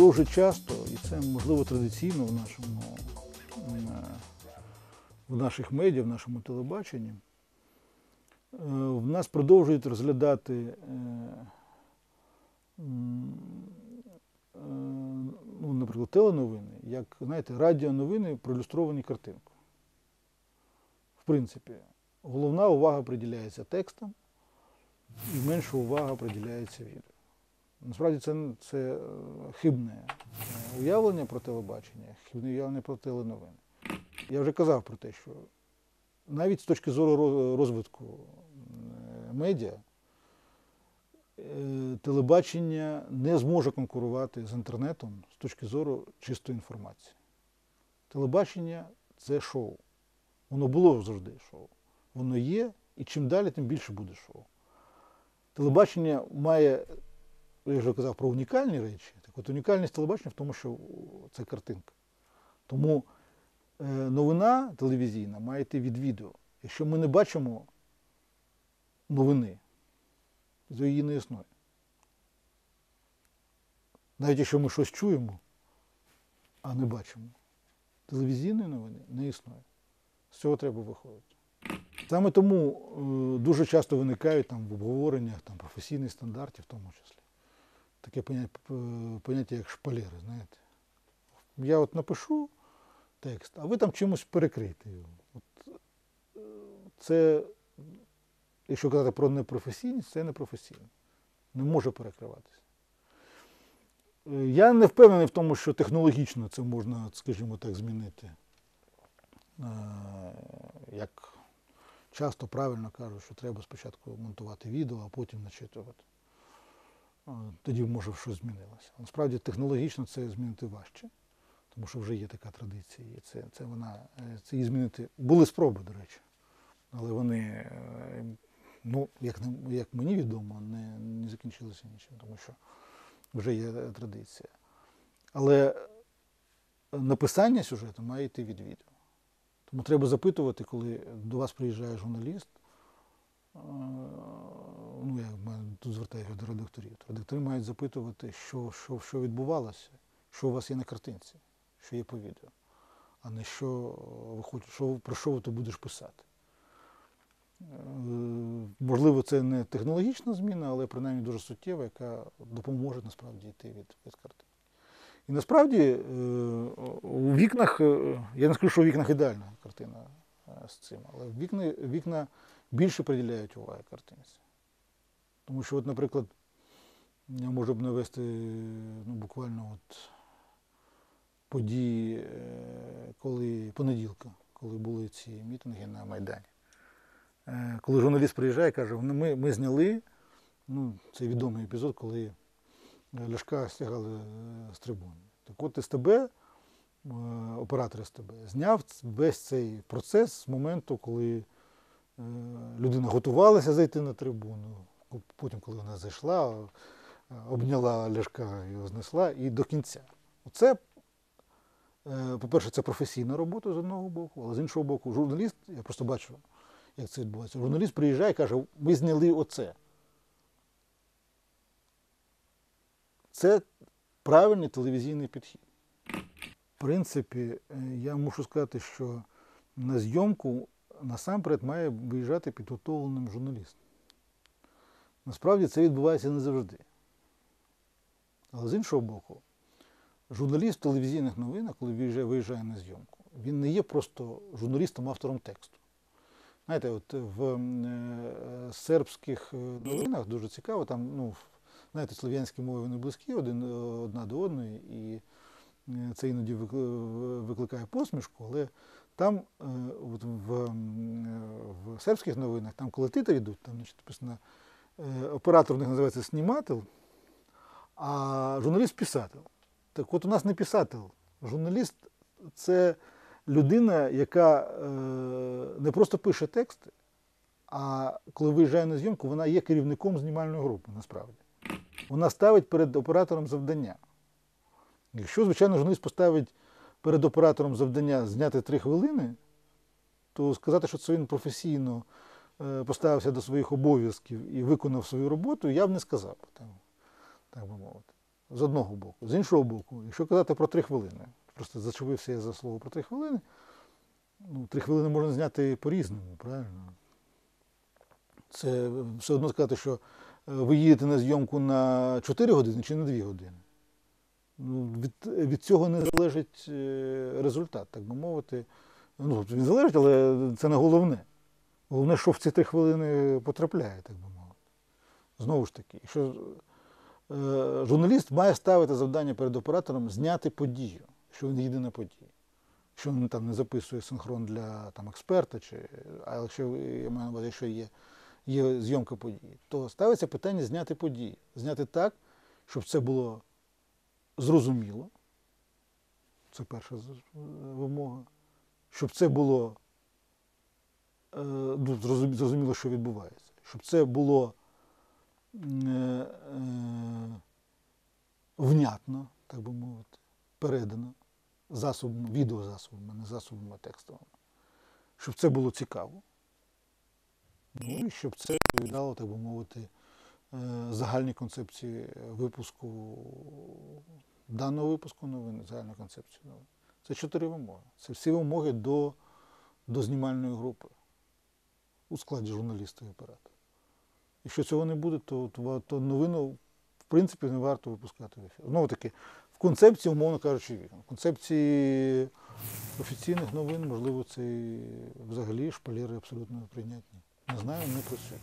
дуже часто, і це можливо традиційно в нашому е, в наших медіа, в нашому телебаченні, е, в нас продовжують розглядати е, ну, наприклад, теленовини, як, знаєте, радіоновини проілюстровані картинкою. В принципі, головна увага приділяється текстам, і менша увага приділяється відео. Насправді це, це е, хибне е, уявлення про телебачення, хибне уявлення про теленовини. Я вже казав про те, що навіть з точки зору розвитку е, медіа, телебачення не зможе конкурувати з інтернетом з точки зору чистої інформації. Телебачення це шоу. Воно було завжди шоу. Воно є, і чим далі, тим більше буде шоу. Телебачення має, я вже казав про унікальні речі. Так от унікальність телебачення в тому, що це картинка. Тому е, новина телевізійна має йти від відео. Якщо ми не бачимо новини, то її не існує. Навіть якщо ми щось чуємо, а не бачимо, телевізійної новини не існує. З цього треба виходити. Саме тому е, дуже часто виникають там в обговореннях там, професійних стандартів, в тому числі. Таке поняття, як шпалери, знаєте. Я от напишу текст, а ви там чимось перекрийте його. От, е, це, якщо казати про непрофесійність, це непрофесійно. Не може перекриватися. Е, Я не впевнений в тому, що технологічно це можна, скажімо так, змінити. Е, Як часто правильно кажуть, що треба спочатку монтувати відео, а потім начитувати. Е, Тоді може щось змінилося. Насправді технологічно це змінити важче, тому що вже є така традиція. Це, це, вона, е, це її змінити. Були спроби, до речі. Але вони, е, ну, як, як мені відомо, не, не закінчилися нічим, тому що вже є е, традиція. Але написання сюжету має йти від відео. Тому треба запитувати, коли до вас приїжджає журналіст. Ну, я тут звертаюся до редакторів. Редактори мають запитувати, що, що, що відбувалося, що у вас є на картинці, що є по відео, а не що ви хочете, що, про що ти будеш писати. Е, Можливо, це не технологічна зміна, але принаймні дуже суттєва, яка допоможе насправді йти від, від картинки. І насправді е, у вікнах, е, я не скажу, що у вікнах ідеальна картина з цим, але вікна, вікна більше приділяють уваги картинці. Тому що, от, наприклад, я можу б навести ну, буквально от події, е, коли понеділка, коли були ці мітинги на Майдані. Е, Коли журналіст приїжджає і каже, «Ну, ми, ми зняли, ну, це відомий епізод, коли Ляшка стягали е, з трибуни. Так от СТБ, оператор СТБ, зняв весь цей процес з моменту, коли людина готувалася зайти на трибуну. Потім, коли вона зайшла, е, обняла Ляшка, його знесла, і до кінця. Оце, е, по-перше, це професійна робота з одного боку, але з іншого боку, журналіст, я просто бачу, як це відбувається. Журналіст приїжджає і каже, ми зняли оце. Це правильний телевізійний підхід. В принципі, е, я мушу сказати, що на зйомку насамперед має виїжджати підготовленим журналіст. Насправді це відбувається не завжди. Але з іншого боку, журналіст в телевізійних новинах, коли виїжджає, виїжджає на зйомку, він не є просто журналістом, автором тексту. Знаєте, от в е, сербських е, новинах дуже цікаво, там, ну, знаєте, слов'янські мови вони близькі один, е, одна до одної, і це іноді викликає посмішку, але там от в, в сербських новинах, там коли титри йдуть, там значить, написано, оператор у них називається сніматель, а журналіст писатель. Так от у нас не писатель. Журналіст це людина, яка е, не просто пише тексти, а коли виїжджає на зйомку, вона є керівником знімальної групи, насправді. Вона ставить перед оператором завдання. Якщо, звичайно, журналіст поставить перед оператором завдання зняти три хвилини, то сказати, що це він професійно е, поставився до своїх обов'язків і виконав свою роботу, я б не сказав, так, би мовити. з одного боку. З іншого боку, якщо казати про три хвилини, просто зачепився я за слово про три хвилини. Ну, три хвилини можна зняти по-різному, правильно? Це все одно сказати, що е, ви їдете на зйомку на 4 години чи на 2 години. Ну, від, від цього не залежить е, результат, так би мовити. Ну, тобто він залежить, але це не головне. Головне, що в ці три хвилини потрапляє, так би мовити. Знову ж таки, якщо е, журналіст має ставити завдання перед оператором зняти подію, що він їде на подію. Якщо він там не записує синхрон для там, експерта, чи, а якщо я маю на увазі, що є, є зйомка події, то ставиться питання зняти події. Зняти так, щоб це було зрозуміло. Це перша вимога. Щоб це було е, ну, зрозуміло, що відбувається. Щоб це було е, е, внятно, так би мовити, передано засобами, відеозасобами, не засобами текстовими. Щоб це було цікаво. Ну і щоб це відповідало, так би мовити, е, загальній концепції випуску даного випуску новин, загальної концепції новин. Це чотири вимоги. Це всі вимоги до, до знімальної групи у складі журналіста і оператора. Якщо цього не буде, то, то, новину, в принципі, не варто випускати в ефір. Знову таки, в концепції, умовно кажучи. В концепції офіційних новин, можливо, це взагалі шпалери абсолютно прийнятні. Не знаю, не працює.